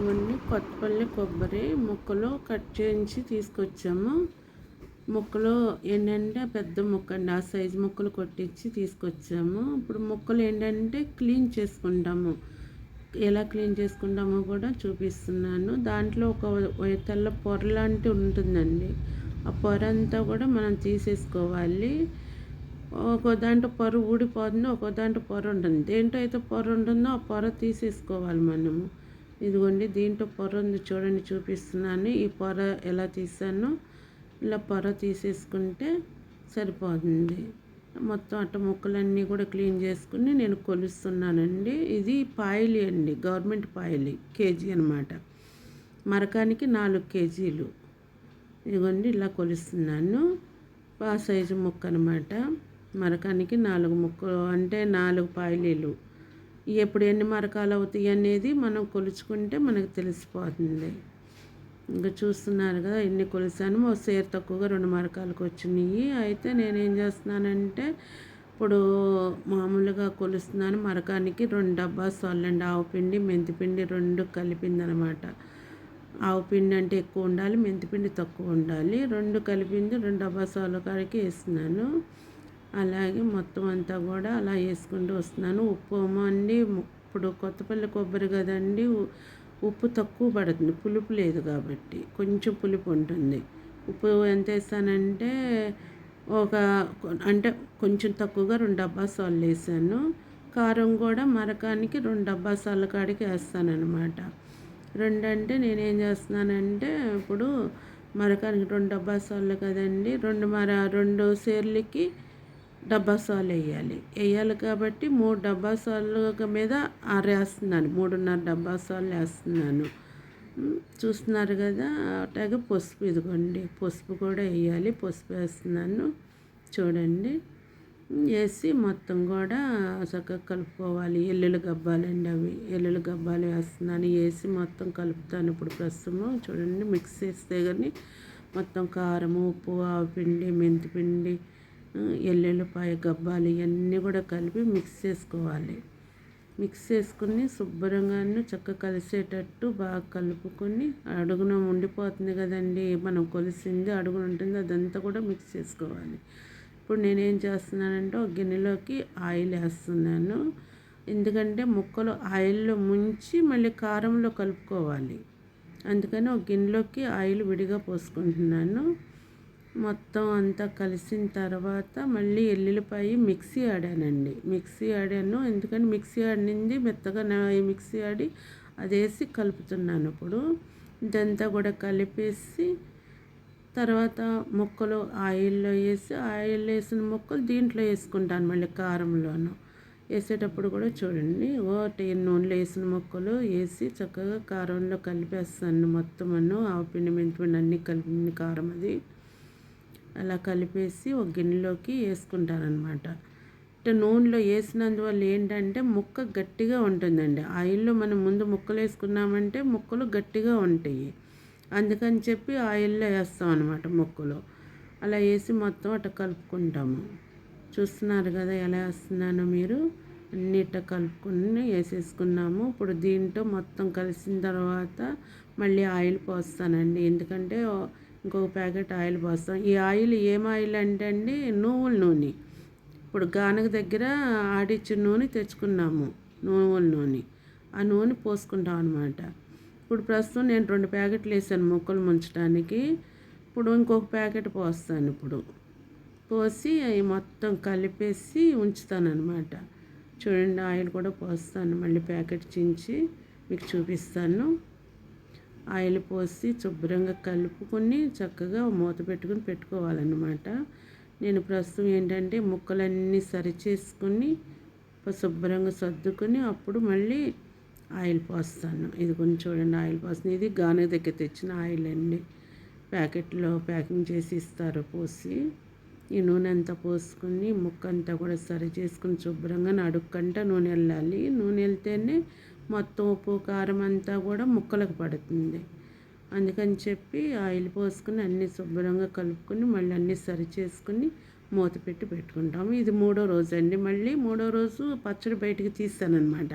ఇవన్నీ కొత్తపల్లి కొబ్బరి ముక్కలు కట్ చేయించి తీసుకొచ్చాము. ముక్కలు ఏంటంటే పెద్ద ముక్క అండి. ఆ సైజు ముక్కలు కొట్టించి తీసుకొచ్చాము. ఇప్పుడు ముక్కలు ఏంటంటే క్లీన్ చేసుకుంటాము. ఎలా క్లీన్ చేసుకుంటామో కూడా చూపిస్తున్నాను. దాంట్లో ఒక తెల్ల పొర లాంటి ఉంటుందండి. ఆ పొర అంతా కూడా మనం తీసేసుకోవాలి. ఒక దాంట్లో పొర ఊడిపోతుంది ఒక దాంట్లో పొర ఉంటుంది. దేంట్లో అయితే పొర ఉంటుందో ఆ పొర తీసేసుకోవాలి మనము. ఇదిగోండి దీంట్లో పొర ఉంది చూడండి చూపిస్తున్నాను. ఈ పొర ఎలా తీసానో ఇలా పొర తీసేసుకుంటే సరిపోతుంది. మొత్తం అట్ట ముక్కలన్నీ కూడా క్లీన్ చేసుకుని నేను కొలుస్తున్నానండి. ఇది పాయలి అండి గవర్నమెంట్ పాయలి కేజీ అనమాట మరకానికి నాలుగు కేజీలు. ఇదిగోండి ఇలా కొలుస్తున్నాను. ఆ సైజు ముక్క అనమాట మరకానికి నాలుగు ముక్కలు అంటే నాలుగు పాయలీలు. ఎప్పుడు ఎన్ని మరకాలు అవుతాయి అనేది మనం కొలుచుకుంటే మనకు తెలిసిపోతుంది. ఇంకా చూస్తున్నారు కదా ఎన్ని కొలిసాను ఓ సేర్ తక్కువగా రెండు మరకాలకు వచ్చినాయి. అయితే నేనేం చేస్తున్నానంటే ఇప్పుడు మామూలుగా కొలుస్తున్నాను మరకానికి రెండు డబ్బా సొల్లండి ఆవు పిండి మెంతిపిండి రెండు కలిపిందనమాట ఆవు పిండి అంటే ఎక్కువ ఉండాలి మెంతిపిండి తక్కువ ఉండాలి. రెండు కలిపింది రెండు డబ్బా సోల కాడికి వేస్తున్నాను. అలాగే మొత్తం అంతా కూడా అలా వేసుకుంటూ వస్తున్నాను. ఉప్పు అండి ఇప్పుడు కొత్తపల్లి కొబ్బరి కదండి ఉప్పు తక్కువ పడుతుంది. పులుపు లేదు కాబట్టి కొంచెం పులుపు ఉంటుంది. ఉప్పు ఎంత వేస్తానంటే ఒక అంటే కొంచెం తక్కువగా రెండు డబ్బా సాల్లు వేసాను. కారం కూడా మరకానికి రెండు డబ్బా సార్ల కాడికి వేస్తానమాట రెండు అంటే నేనేం చేస్తున్నానంటే ఇప్పుడు మరకానికి రెండు డబ్బా సాల్లు కదండి రెండు మర రెండు సేర్లకి డబ్బాసాలు వేయాలి. వేయాలి కాబట్టి మూడు డబ్బా మీద ఆరేస్తున్నాను మూడున్నర డబ్బాసాలు వేస్తున్నాను. చూస్తున్నారు కదా? అట్లాగే పసుపు ఇదిగోండి. పసుపు కూడా వేయాలి. పసుపు వేస్తున్నాను. చూడండి. వేసి మొత్తం కూడా చక్కగా కలుపుకోవాలి. ఎల్లులు గబ్బాలండి అవి. ఎల్లులు గబ్బాలు వేస్తున్నాను. వేసి మొత్తం కలుపుతాను ఇప్పుడు ప్రస్తుతం చూడండి మిక్స్ చేస్తే కానీ మొత్తం కారం ఉప్పు ఆవు పిండి మెంతిపిండి ఎల్లుల్లిపాయ గబ్బాలు ఇవన్నీ కూడా కలిపి మిక్స్ చేసుకోవాలి. మిక్స్ చేసుకుని శుభ్రంగా చక్కగా కలిసేటట్టు బాగా కలుపుకొని అడుగున ఉండిపోతుంది కదండి. మనం కొలిసింది అడుగున ఉంటుంది అదంతా కూడా మిక్స్ చేసుకోవాలి. ఇప్పుడు నేనేం చేస్తున్నానంటే ఒక గిన్నెలోకి ఆయిల్ వేస్తున్నాను. ఎందుకంటే ముక్కలు ఆయిల్లో ముంచి మళ్ళీ కారంలో కలుపుకోవాలి. అందుకని ఒక గిన్నెలోకి ఆయిల్ విడిగా పోసుకుంటున్నాను. మొత్తం అంతా కలిసిన తర్వాత మళ్ళీ ఎల్లుల్లిపాయ మిక్సీ ఆడానండి. మిక్సీ ఆడాను. ఎందుకంటే మిక్సీ ఆడింది మెత్తగా మిక్సీ ఆడి అది వేసి కలుపుతున్నాను ఇప్పుడు. ఇదంతా కూడా కలిపేసి తర్వాత ముక్కలు ఆయిల్లో వేసి ఆయిల్ వేసిన ముక్కలు దీంట్లో వేసుకుంటాను మళ్ళీ కారంలోను. వేసేటప్పుడు కూడా చూడండి. ఓటి నూనెలో వేసిన ముక్కలు వేసి చక్కగా కారంలో కలిపేస్తాను మొత్తం అన్ను. ఆవు పిండి మెంతిపిండి అన్నీ కలిపి కారం అది. అలా కలిపేసి ఒక గిన్నెలోకి వేసుకుంటారనమాట అంటే నూనెలో వేసినందువల్ల ఏంటంటే ముక్క గట్టిగా ఉంటుందండి. ఆయిల్లో మనం ముందు ముక్కలు వేసుకున్నామంటే ముక్కలు గట్టిగా ఉంటాయి. అందుకని చెప్పి ఆయిల్లో వేస్తాం అనమాట ముక్కలు. అలా వేసి మొత్తం అట్లా కలుపుకుంటాము. చూస్తున్నారు కదా ఎలా వేస్తున్నానో మీరు? అన్నిట కలుపుకుని వేసేసుకున్నాము. ఇప్పుడు దీంట్లో మొత్తం కలిసిన తర్వాత మళ్ళీ ఆయిల్ పోస్తానండి. ఎందుకంటే ఇంకొక ప్యాకెట్ ఆయిల్ పోస్తాం. ఈ ఆయిల్ ఏం ఆయిల్ అంటే అండి? నువ్వుల నూనె. ఇప్పుడు గానక దగ్గర ఆడిచ్చిన నూనె తెచ్చుకున్నాము నువ్వుల నూనె. ఆ నూనె పోసుకుంటాం అనమాట ఇప్పుడు ప్రస్తుతం నేను రెండు ప్యాకెట్లు వేసాను ముక్కలు ముంచడానికి ఇప్పుడు ఇంకొక ప్యాకెట్ పోస్తాను ఇప్పుడు. పోసి అవి మొత్తం కలిపేసి ఉంచుతాను అనమాట చూడండి ఆయిల్ కూడా పోస్తాను. మళ్ళీ ప్యాకెట్ చించి మీకు చూపిస్తాను. ఆయిల్ పోసి శుభ్రంగా కలుపుకొని చక్కగా మూత పెట్టుకుని పెట్టుకోవాలన్నమాట. నేను ప్రస్తుతం ఏంటంటే ముక్కలన్నీ సరిచేసుకుని శుభ్రంగా సర్దుకొని అప్పుడు మళ్ళీ ఆయిల్ పోస్తాను. ఇది కొంచెం చూడండి ఆయిల్ పోస్తుంది. ఇది గానుగ దగ్గర తెచ్చిన ఆయిల్ అండి. ప్యాకెట్లో ప్యాకింగ్ చేసి ఇస్తారు పోసి. ఈ నూనె అంతా పోసుకొని ముక్క అంతా కూడా సరి చేసుకుని శుభ్రంగా నడుక్కంట నూనె వెళ్ళాలి నూనె వెళ్తేనే మొత్తం ఉప్పు కారం అంతా కూడా ముక్కలకు పడుతుంది. అందుకని చెప్పి ఆయిల్ పోసుకుని అన్నీ శుభ్రంగా కలుపుకొని మళ్ళీ అన్నీ సరి చేసుకుని మూత పెట్టి పెట్టుకుంటాము. ఇది మూడో రోజు అండి. మళ్ళీ మూడో రోజు పచ్చడి బయటికి తీస్తానమాట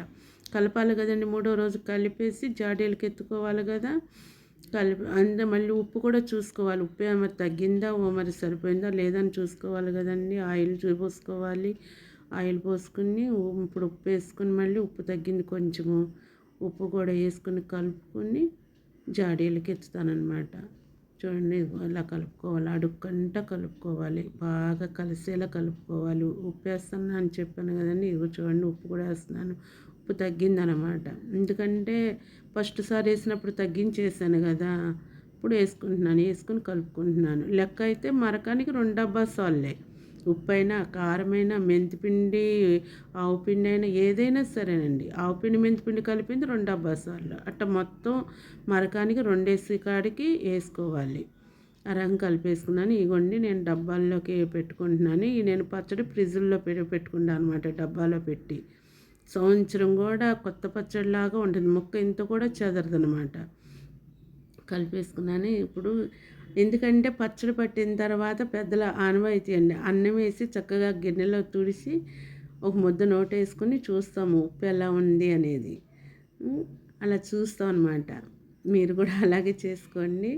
కలపాలి కదండి. మూడో రోజు కలిపేసి జాడీలకు ఎత్తుకోవాలి కదా. కలిపి అంతే మళ్ళీ ఉప్పు కూడా చూసుకోవాలి. ఉప్పు ఏమైనా తగ్గిందా? ఓ మరి సరిపోయిందా? లేదని చూసుకోవాలి కదండి. ఆయిల్ చూపోసుకోవాలి ఆయిల్ పోసుకుని ఇప్పుడు ఉప్పు వేసుకుని మళ్ళీ ఉప్పు తగ్గింది కొంచెము. ఉప్పు కూడా వేసుకుని కలుపుకొని జాడీలకి ఎత్తుతానమాట చూడండి అలా కలుపుకోవాలి? అడుక్కంట కలుపుకోవాలి. బాగా కలిసేలా కలుపుకోవాలి. ఉప్పు వేస్తాను అని చెప్పాను కదండి. ఇవి చూడండి ఉప్పు కూడా వేస్తున్నాను. ఉప్పు తగ్గిందనమాట ఎందుకంటే ఫస్ట్ సారి వేసినప్పుడు తగ్గించేసాను కదా. ఇప్పుడు వేసుకుంటున్నాను వేసుకుని కలుపుకుంటున్నాను. లెక్క అయితే మరకానికి రెండు డబ్బా సాల్లే. ఉప్పు అయినా కారమైనా మెంతిపిండి ఆవు పిండి అయినా ఏదైనా సరేనండి. ఆవు పిండి మెంతిపిండి కలిపింది రెండు డబ్బా సార్లు. అట్ట మొత్తం మరకానికి రెండేసి కాడికి వేసుకోవాలి. ఆ రంగు కలిపేసుకున్నాను. ఇగోండి నేను డబ్బాల్లోకి పెట్టుకుంటున్నాను. నేను పచ్చడి ఫ్రిడ్జ్లో పెట్టి పెట్టుకున్నాను అనమాట డబ్బాలో పెట్టి. సంవత్సరం కూడా కొత్త పచ్చడిలాగా ఉంటుంది. ముక్క ఇంత కూడా చెదరదనమాట కలిపేసుకున్నాను. ఇప్పుడు ఎందుకంటే పచ్చడి పట్టిన తర్వాత పెద్దల ఆనవాయితీ అండి. అన్నం వేసి చక్కగా గిన్నెలో తుడిసి ఒక ముద్ద నోట్ చూస్తాము ఉప్పు ఎలా ఉంది అనేది. అలా చూస్తాం అనమాట మీరు కూడా అలాగే చేసుకోండి.